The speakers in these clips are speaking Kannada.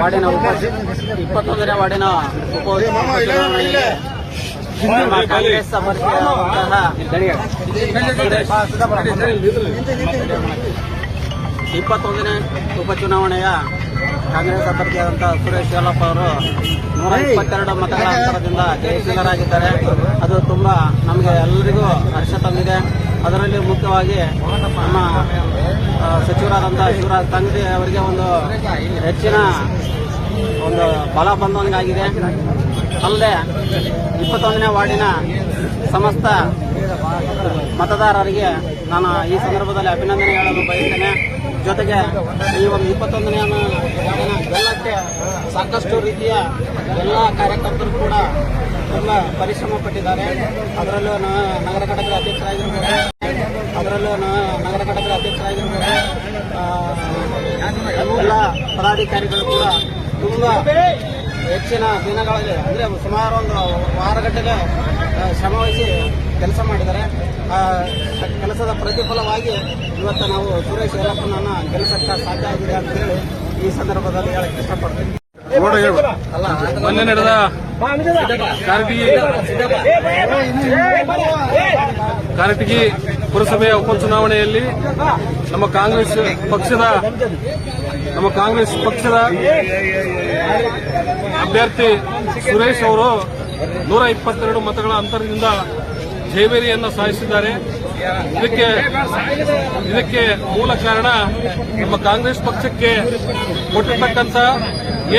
ವಾರ್ಡಿನ ಉಪ ಇಪ್ಪತ್ತೊಂದನೇ ವಾರ್ಡಿನ ಉಪ ಕಾಂಗ್ರೆಸ್ ಅಭ್ಯರ್ಥಿಯಾದಂತಹ ಇಪ್ಪತ್ತೊಂದನೇ ಉಪಚುನಾವಣೆಯ ಕಾಂಗ್ರೆಸ್ ಅಭ್ಯರ್ಥಿಯಾದಂಥ ಸುರೇಶ್ ಯಲ್ಲಪ್ಪ ಅವರು ನೂರ ಇಪ್ಪತ್ತೆರಡು ಮತಗಳ ಅಂತರದಿಂದ ಜಯಶೀಲರಾಗಿದ್ದಾರೆ. ಅದು ತುಂಬ ನಮಗೆ ಎಲ್ಲರಿಗೂ ಹರ್ಷ ತಂದಿದೆ. ಅದರಲ್ಲಿ ಮುಖ್ಯವಾಗಿ ನಮ್ಮ ಸಚಿವರಾದಂಥ ಶಿವರಾಜ್ ತಂಗಡಿ ಅವರಿಗೆ ಒಂದು ಹೆಚ್ಚಿನ ಒಂದು ಬಲ ಬಂದಂಗಾಗಿದೆ. ಅಲ್ಲದೆ ಇಪ್ಪತ್ತೊಂದನೇ ವಾರ್ಡಿನ ಸಮಸ್ತ ಮತದಾರರಿಗೆ ನಾನು ಈ ಸಂದರ್ಭದಲ್ಲಿ ಅಭಿನಂದನೆ ಹೇಳಲು ಬಯಸ್ತೇನೆ. ಜೊತೆಗೆ ಈ ಒಂದು ಇಪ್ಪತ್ತೊಂದನೇ ಗೆಲ್ಲಕ್ಕೆ ಸಾಕಷ್ಟು ರೀತಿಯ ಎಲ್ಲ ಕಾರ್ಯಕರ್ತರು ಕೂಡ ತುಂಬ ಪರಿಶ್ರಮ ಪಟ್ಟಿದ್ದಾರೆ. ಅದರಲ್ಲೂ ನಗರ ಘಟಕದ ಅಧ್ಯಕ್ಷರಾಗಿರ್ಬೋದು ಅದರಲ್ಲೂ ನಗರ ಘಟಕದ ಅಧ್ಯಕ್ಷರಾಗಿರ್ಬೋದು ಆ, ಎಲ್ಲ ಪದಾಧಿಕಾರಿಗಳು ಕೂಡ ತುಂಬ ಹೆಚ್ಚಿನ ದಿನಗಳಲ್ಲಿ ಅಂದರೆ ಸುಮಾರು ಒಂದು ವಾರಗಟ್ಟಲೆ ಶ್ರಮವಹಿಸಿ ಕೆಲಸ ಮಾಡಿದ್ದಾರೆ. ಆ ಕೆಲಸದ ಪ್ರತಿಫಲವಾಗಿ ಇವತ್ತು ನಾವು ಸುರೇಶ್ ಯಲ್ಲಪ್ಪನನ್ನ ಗೆಲ್ಲಿಸಕ್ಕೆ ಸಾಧ್ಯ ಆಗಿದೆ ಅಂತ ಹೇಳಿ ಈ ಸಂದರ್ಭದಲ್ಲಿ ಹೇಳಕ್ಕೆ ಇಷ್ಟಪಡ್ತೀನಿ. ಮೊನ್ನೆ ನಡೆದ ಕಾರಟಗಿ ಕಾರಟಗಿ ಪುರಸಭೆಯ ಉಪಚುನಾವಣೆಯಲ್ಲಿ ನಮ್ಮ ಕಾಂಗ್ರೆಸ್ ಪಕ್ಷದ, ನಮ್ಮ ಕಾಂಗ್ರೆಸ್ ಪಕ್ಷದ ಅಭ್ಯರ್ಥಿ ಸುರೇಶ್ ಅವರು ನೂರ ಇಪ್ಪತ್ತೆರಡು ಮತಗಳ ಅಂತರದಿಂದ ಜೈವೇರಿಯನ್ನು ಸಾಧಿಸಿದ್ದಾರೆ ಇದಕ್ಕೆ ಇದಕ್ಕೆ ಮೂಲ ಕಾರಣ ನಮ್ಮ ಕಾಂಗ್ರೆಸ್ ಪಕ್ಷಕ್ಕೆ ಕೊಟ್ಟಿರ್ತಕ್ಕಂಥ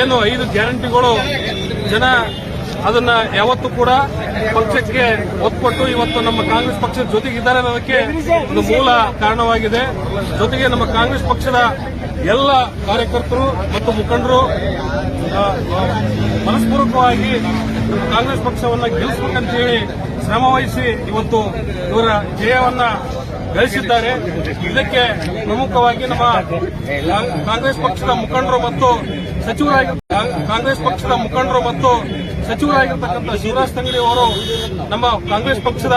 ಏನು ಐದು ಗ್ಯಾರಂಟಿಗಳು ಜನ ಅದನ್ನ ಯಾವತ್ತೂ ಕೂಡ ಪಕ್ಷಕ್ಕೆ ಒತ್ತು ಇವತ್ತು ನಮ್ಮ ಕಾಂಗ್ರೆಸ್ ಪಕ್ಷದ ಜೊತೆಗಿದ್ದಾರೆ ಅನ್ನೋದಕ್ಕೆ ಒಂದು ಮೂಲ ಕಾರಣವಾಗಿದೆ. ಜೊತೆಗೆ ನಮ್ಮ ಕಾಂಗ್ರೆಸ್ ಪಕ್ಷದ ಎಲ್ಲ ಕಾರ್ಯಕರ್ತರು ಮತ್ತು ಮುಖಂಡರು ಮನಸ್ಪೂರ್ವಕವಾಗಿ ಕಾಂಗ್ರೆಸ್ ಪಕ್ಷವನ್ನ ಗೆಲ್ಲಿಸಬೇಕಂತ ಹೇಳಿ ಶ್ರಮ ವಹಿಸಿ ಇವತ್ತು ಇವರ ಜಯವನ್ನ ಗಳಿಸಿದ್ದಾರೆ. ಇದಕ್ಕೆ ಪ್ರಮುಖವಾಗಿ ನಮ್ಮ ಕಾಂಗ್ರೆಸ್ ಪಕ್ಷದ ಮುಖಂಡರು ಮತ್ತು ಸಚಿವರಾಗಿ ಕಾಂಗ್ರೆಸ್ ಪಕ್ಷದ ಮುಖಂಡರು ಮತ್ತು ಸಚಿವರಾಗಿರ್ತಕ್ಕಂಥ ಶಿವರಾಜ್ ತಂಗಡಿ ಅವರು ನಮ್ಮ ಕಾಂಗ್ರೆಸ್ ಪಕ್ಷದ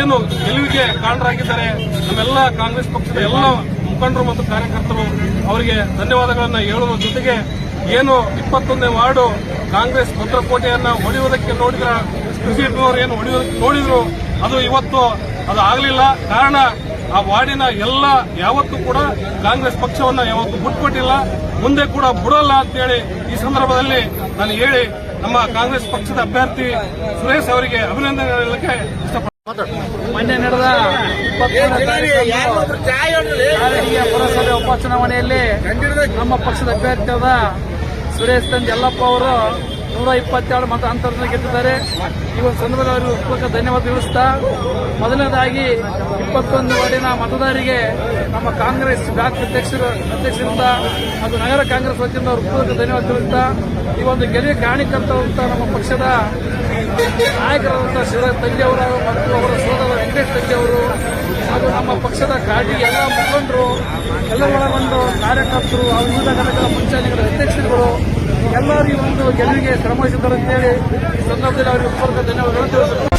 ಏನು ಗೆಲುವಿಗೆ ಕಾರಣರಾಗಿದ್ದಾರೆ, ನಮ್ಮೆಲ್ಲ ಕಾಂಗ್ರೆಸ್ ಪಕ್ಷದ ಎಲ್ಲ ಮುಖಂಡರು ಮತ್ತು ಕಾರ್ಯಕರ್ತರು ಅವರಿಗೆ ಧನ್ಯವಾದಗಳನ್ನು ಹೇಳುವ ಜೊತೆಗೆ ಏನು ಇಪ್ಪತ್ತೊಂದನೇ ವಾರ್ಡು ಕಾಂಗ್ರೆಸ್ ಭದ್ರಕೋಟೆಯನ್ನು ಹೊಡೆಯುವುದಕ್ಕೆ ನೋಡಿದ್ರ ಕೃಷಿ ಏನು ಹೊಡೆಯುವುದಕ್ಕೆ ನೋಡಿದ್ರು, ಅದು ಇವತ್ತು ಅದು ಆಗಲಿಲ್ಲ. ಕಾರಣ ಆ ವಾರ್ಡಿನ ಎಲ್ಲ ಯಾವತ್ತೂ ಕೂಡ ಕಾಂಗ್ರೆಸ್ ಪಕ್ಷವನ್ನ ಯಾವತ್ತೂ ಬಿಟ್ಕೊಟ್ಟಿಲ್ಲ ಮುಂದೆ ಕೂಡ ಬಿಡಲ್ಲ ಅಂತೇಳಿ ಈ ಸಂದರ್ಭದಲ್ಲಿ ನಾನು ಹೇಳಿ ನಮ್ಮ ಕಾಂಗ್ರೆಸ್ ಪಕ್ಷದ ಅಭ್ಯರ್ಥಿ ಸುರೇಶ್ ಅವರಿಗೆ ಅಭಿನಂದನೆ ಹೇಳಲಿಕ್ಕೆ ಇಷ್ಟಪಡ್ತೀನಿ. ಮೊನ್ನೆ ನಡೆದ ಪುರಸಭೆ ಉಪಚುನಾವಣೆಯಲ್ಲಿ ನಮ್ಮ ಪಕ್ಷದ ಅಭ್ಯರ್ಥಿಯಾದ ಸುರೇಶ್ ತಂದ್ ಯಲ್ಲಪ್ಪ ಅವರು ನೂರ ಇಪ್ಪತ್ತೆರಡು ಮತ ಅಂತರದಲ್ಲಿ ಗೆದ್ದಿದ್ದಾರೆ. ಈ ಒಂದು ಸಂದರ್ಭದಲ್ಲಿ ಅವರಿಗೆ ಪೂರ್ವಕ ಧನ್ಯವಾದ ತಿಳಿಸ್ತಾ ಮೊದಲನೇದಾಗಿ ಇಪ್ಪತ್ತೊಂದು ವಾರ್ಡಿನ ಮತದಾರರಿಗೆ ನಮ್ಮ ಕಾಂಗ್ರೆಸ್ ಬ್ಲಾಕ್ ಅಧ್ಯಕ್ಷರು ಅಧ್ಯಕ್ಷರಿಂದ ಮತ್ತು ನಗರ ಕಾಂಗ್ರೆಸ್ ವತಿಯಿಂದ ಅವರು ಪೂರ್ವಕ ಧನ್ಯವಾದ ತಿಳಿಸ್ತಾ ಈ ಒಂದು ಗೆಲುವಿಗೆ ಕಾರಣೀಕರ್ತವಂತ ನಮ್ಮ ಪಕ್ಷದ ನಾಯಕರಾದಂಥ ಶಿವರಾಜ್ ತಂಜೆ ಅವರು ಮತ್ತು ಅವರ ಸೋದರ ವೆಂಕಟೇಶ್ ತಂಗಿಯವರು ಹಾಗೂ ನಮ್ಮ ಪಕ್ಷದ ಗಾಡಿ ಎಲ್ಲ ಮುಖಂಡರು ಎಲ್ಲ ಒಳಗೊಂಡು ಕಾರ್ಯಕರ್ತರು ಹಾಗೂ ವಿವಿಧ ಘಟಕಗಳ ಮುಂಚಾನೆಗಳ ಅಧ್ಯಕ್ಷರುಗಳು, ಎಲ್ಲರೂ ಒಂದು ಗೆಲುವಿಗೆ ಶ್ರಮಿಸಿದ್ದಾರೆ ಅಂತೇಳಿ ಈ ಸಂದರ್ಭದಲ್ಲಿ ಅವರಿಗೆ ಉಪರ್ಕ ಧನ್ಯವಾದಗಳು ತಿಳಿಸುತ್ತಾರೆ